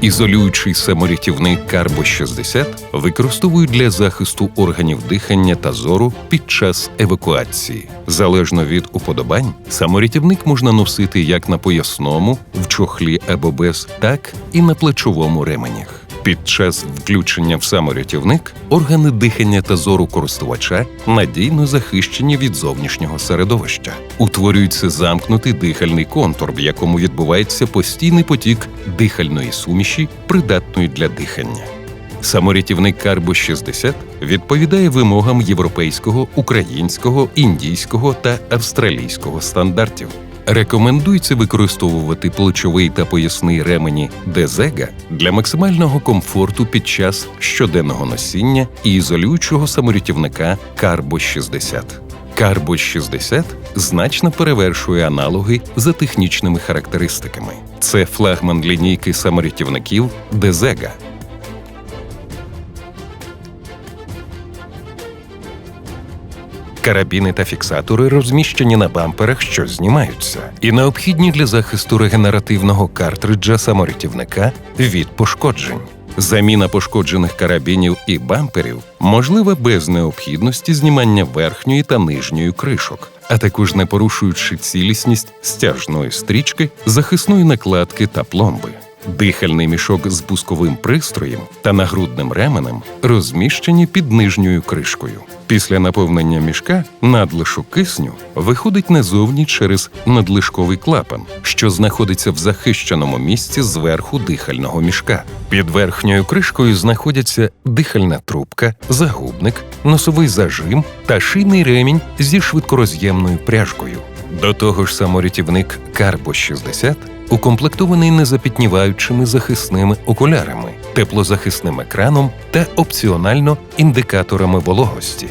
Ізолюючий саморятівник Карбо 60 використовують для захисту органів дихання та зору під час евакуації. Залежно від уподобань, саморятівник можна носити як на поясному, в чохлі або без, так і на плечовому ременях. Під час включення в саморятівник органи дихання та зору користувача надійно захищені від зовнішнього середовища. Утворюється замкнутий дихальний контур, в якому відбувається постійний потік дихальної суміші, придатної для дихання. Саморятівник Карбо 60 відповідає вимогам європейського, українського, індійського та австралійського стандартів. Рекомендується використовувати плечовий та поясний ремені Дезега для максимального комфорту під час щоденного носіння і ізолюючого саморятівника Карбо 60. Карбо 60 значно перевершує аналоги за технічними характеристиками. Це флагман лінійки саморятівників Дезега. Карабіни та фіксатори розміщені на бамперах, що знімаються, і необхідні для захисту регенеративного картриджа саморятівника від пошкоджень. Заміна пошкоджених карабінів і бамперів можлива без необхідності знімання верхньої та нижньої кришок, а також не порушуючи цілісність стяжної стрічки, захисної накладки та пломби. Дихальний мішок з пусковим пристроєм та нагрудним ременем розміщені під нижньою кришкою. Після наповнення мішка надлишок кисню виходить назовні через надлишковий клапан, що знаходиться в захищеному місці зверху дихального мішка. Під верхньою кришкою знаходяться дихальна трубка, загубник, носовий зажим та шийний ремінь зі швидкороз'ємною пряжкою. До того ж, саморятівник Карбо 60 укомплектований незапітніваючими захисними окулярами, теплозахисним екраном та опціонально індикаторами вологості.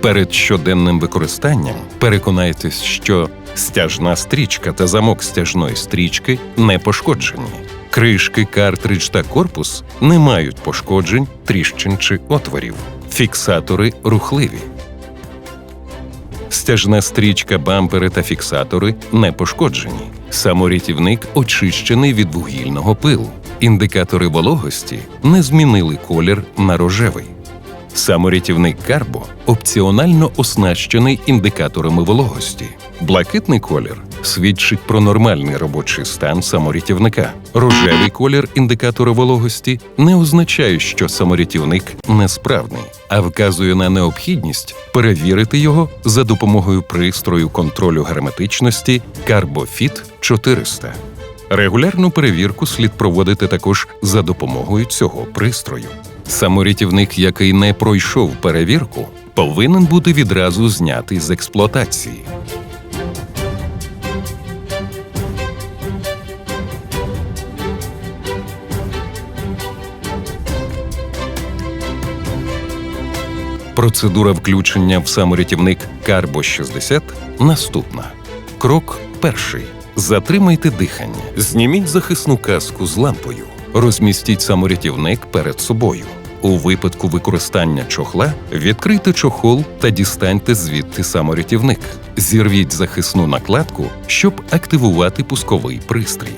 Перед щоденним використанням переконайтесь, що стяжна стрічка та замок стяжної стрічки не пошкоджені. Кришки, картридж та корпус не мають пошкоджень, тріщин чи отворів. Фіксатори рухливі. Стяжна стрічка, бампери та фіксатори не пошкоджені. Саморятівник очищений від вугільного пилу. Індикатори вологості не змінили колір на рожевий. Саморятівник Карбо опціонально оснащений індикаторами вологості. Блакитний колір свідчить про нормальний робочий стан саморятівника. Рожевий колір індикатора вологості не означає, що саморятівник несправний, а вказує на необхідність перевірити його за допомогою пристрою контролю герметичності Карбофіт 400. Регулярну перевірку слід проводити також за допомогою цього пристрою. Саморятівник, який не пройшов перевірку, повинен бути відразу знятий з експлуатації. Процедура включення в саморятівник Карбо 60 наступна. Крок перший. Затримайте дихання. Зніміть захисну каску з лампою. Розмістіть саморятівник перед собою. У випадку використання чохла відкрийте чохол та дістаньте звідти саморятівник. Зірвіть захисну накладку, щоб активувати пусковий пристрій.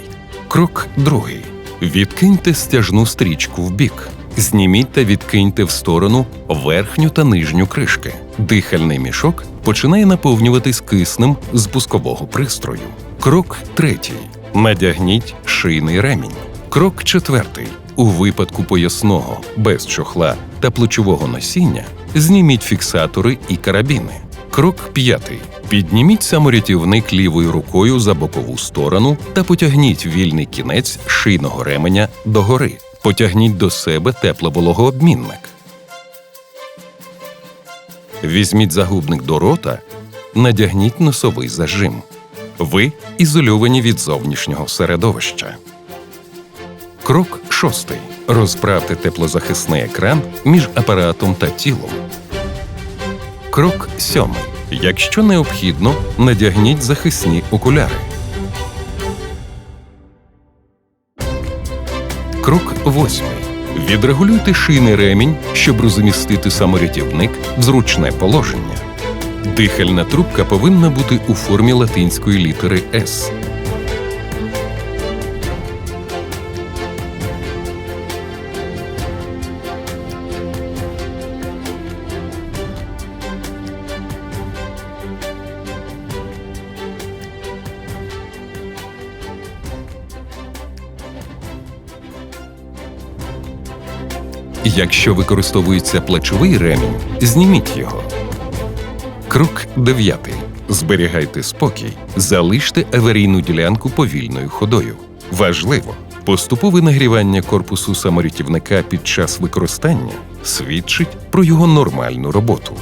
Крок другий. Відкиньте стяжну стрічку в бік. Зніміть та відкиньте в сторону верхню та нижню кришки. Дихальний мішок починає наповнюватись киснем з пускового пристрою. Крок третій. Надягніть шийний ремінь. Крок четвертий. У випадку поясного, без чохла та плечового носіння зніміть фіксатори і карабіни. Крок п'ятий. Підніміть саморятівник лівою рукою за бокову сторону та потягніть вільний кінець шийного ременя догори. Потягніть до себе тепловологообмінник. Візьміть загубник до рота, надягніть носовий зажим. Ви ізольовані від зовнішнього середовища. Крок шостий. Розправте теплозахисний екран між апаратом та тілом. Крок сьомий. Якщо необхідно, надягніть захисні окуляри. Крок восьмий. Відрегулюйте шийний ремінь, щоб розмістити саморятівник в зручне положення. Дихальна трубка повинна бути у формі латинської літери С. Якщо використовується плечовий ремінь, зніміть його. Крок 9. Зберігайте спокій. Залиште аварійну ділянку повільною ходою. Важливо! Поступове нагрівання корпусу саморятівника під час використання свідчить про його нормальну роботу.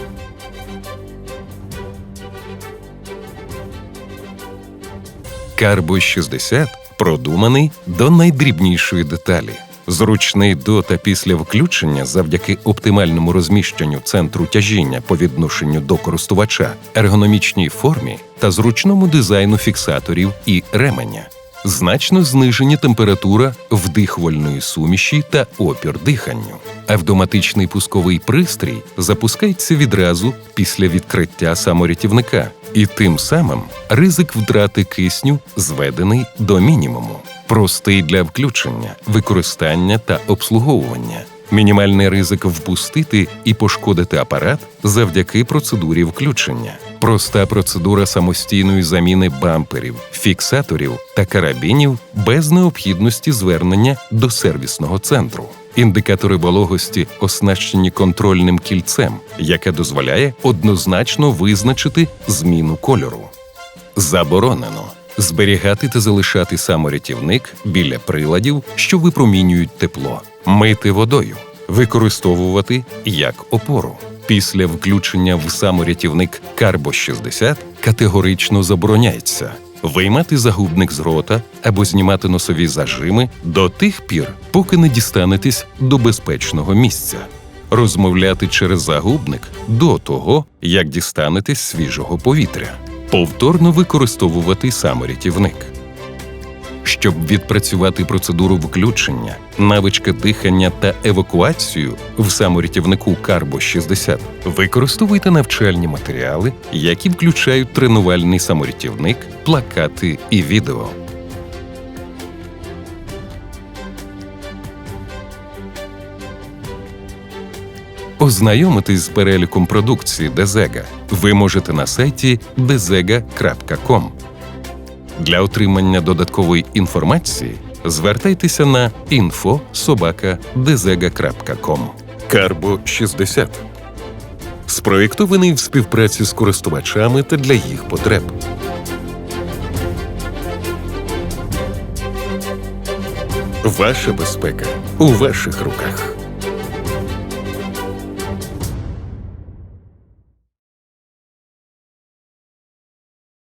Карбо 60 продуманий до найдрібнішої деталі. Зручний до та після включення завдяки оптимальному розміщенню центру тяжіння по відношенню до користувача, ергономічній формі та зручному дизайну фіксаторів і ременя. Значно знижені температура вдихувальної суміші та опір диханню. Автоматичний пусковий пристрій запускається відразу після відкриття саморятівника, і тим самим ризик втрати кисню зведений до мінімуму. Простий для включення, використання та обслуговування. Мінімальний ризик впустити і пошкодити апарат завдяки процедурі включення. Проста процедура самостійної заміни бамперів, фіксаторів та карабінів без необхідності звернення до сервісного центру. Індикатори вологості оснащені контрольним кільцем, яке дозволяє однозначно визначити зміну кольору. Заборонено зберігати та залишати саморятівник біля приладів, що випромінюють тепло, мити водою, використовувати як опору. Після включення в саморятівник Карбо 60 категорично забороняється виймати загубник з рота або знімати носові зажими до тих пір, поки не дістанетесь до безпечного місця. Розмовляти через загубник до того, як дістанетесь свіжого повітря повторно використовувати саморятівник. Щоб відпрацювати процедуру включення, навички дихання та евакуацію в саморятівнику Карбо 60 використовуйте навчальні матеріали, які включають тренувальний саморятівник, плакати і відео. Ознайомитись з переліком продукції Дезега ви можете на сайті dezega.com. Для отримання додаткової інформації звертайтеся на info.sobaka.dezega.com. Карбо 60 спроєктований в співпраці з користувачами та для їх потреб. Ваша безпека у ваших руках.